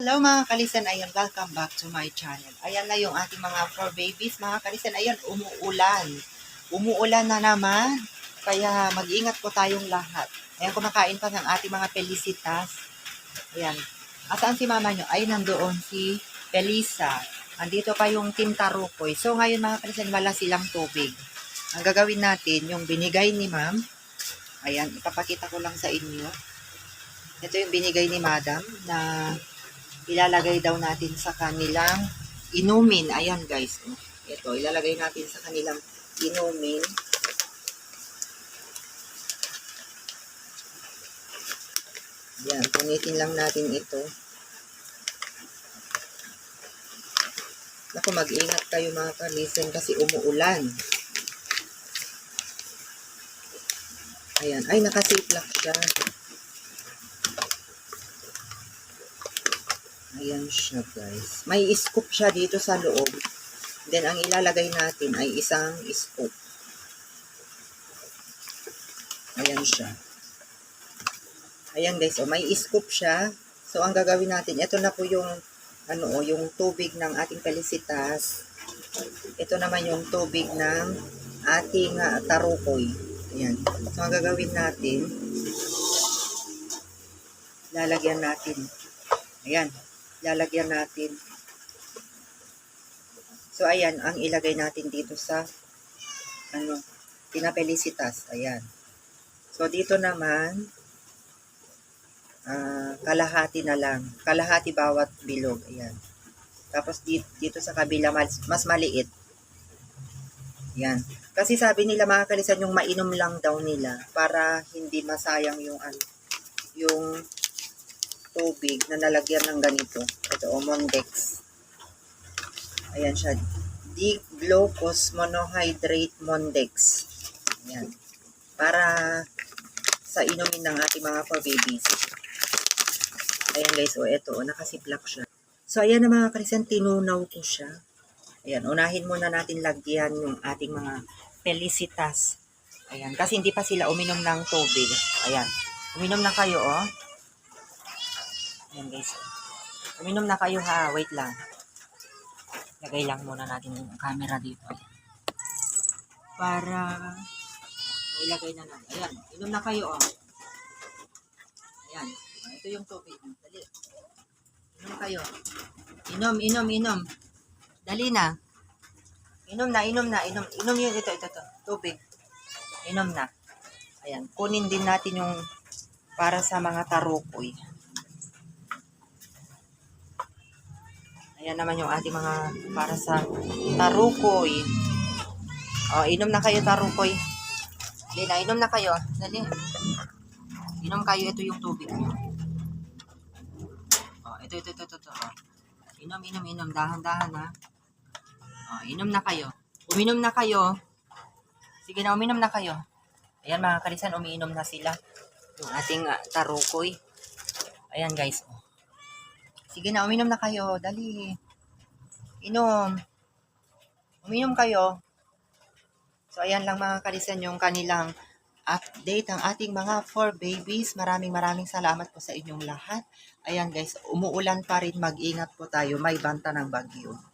Hello mga kalisan, ayan, welcome back to my channel. Ayan na yung ating mga four babies. Mga kalisan, ayan, umuulan. Umuulan na naman. Kaya mag-ingat po tayong lahat. Ayan, kumakain pa ng ating mga pelisitas. Ayan. Asaan si mama nyo? Ay, nandoon si Pelisa. Andito pa yung Team Tarukoy. So, ngayon mga kalisan, wala silang tubig. Ang gagawin natin, yung binigay ni ma'am. Ayan, ipapakita ko lang sa inyo. Ito yung binigay ni madam na ilalagay daw natin sa kanilang inumin. Ayan guys. Ito, ilalagay natin sa kanilang inumin. Yan, punitin lang natin ito. Naku, mag-ingat kayo mga kalisen kasi umuulan. Ayan. Ay, nakasiplak siya. Ayan siya, guys. May scoop siya dito sa loob. Then, ang ilalagay natin ay isang scoop. Ayan siya. Ayan, guys. O, may scoop siya. So, ang gagawin natin, ito na po yung, ano, o, yung tubig ng ating pelisitas. Ito naman yung tubig ng ating uh, tarukoy. Ayan. So, ang gagawin natin, lalagyan natin. Ayan lalagyan natin. So, ayan, ang ilagay natin dito sa, ano, pinapelisitas. Ayan. So, dito naman, ah, kalahati na lang. Kalahati bawat bilog. Ayan. Tapos, dito, dito sa kabila, mas, mas maliit. Ayan. Kasi sabi nila mga kalisan, yung mainom lang daw nila para hindi masayang yung, ano, yung tubig na nalagyan ng ganito. Ito, o, Mondex. Ayan siya. D-glucose monohydrate Mondex. Ayan. Para sa inumin ng ating mga for babies. Ayan guys, o, ito, o, nakasiplak siya. So, ayan na mga karisan, tinunaw ko siya. Ayan, unahin muna natin lagyan yung ating mga pelisitas. Ayan, kasi hindi pa sila uminom ng tubig. Ayan, uminom na kayo, oh. Ayan guys. Uminom na kayo ha. Wait lang. Lagay lang muna natin yung camera dito. Para ilagay na natin. Ayan. Inom na kayo oh. Ayan. Ito yung tubig. Dali. Inom kayo. Inom, inom, inom. Dali na. Inom na, inom na, inom. Inom yun. Ito, ito, ito. Tubig. Inom na. Ayan. Kunin din natin yung para sa mga tarukoy. Ayan naman yung ating mga para sa tarukoy. O, inom na kayo tarukoy. Dali na, inom na kayo. Dali. Inom kayo, ito yung tubig nyo. O, ito, ito, ito, ito. ito. O. Inom, inom, inom. Dahan-dahan ha. O, inom na kayo. Uminom na kayo. Sige na, uminom na kayo. Ayan mga kalisan, umiinom na sila. Yung ating uh, tarukoy. Ayan guys. O. Sige na, uminom na kayo. Dali. Inom. Uminom kayo. So, ayan lang mga kalisan yung kanilang update ang ating mga four babies. Maraming maraming salamat po sa inyong lahat. Ayan guys, umuulan pa rin. Mag-ingat po tayo. May banta ng bagyo.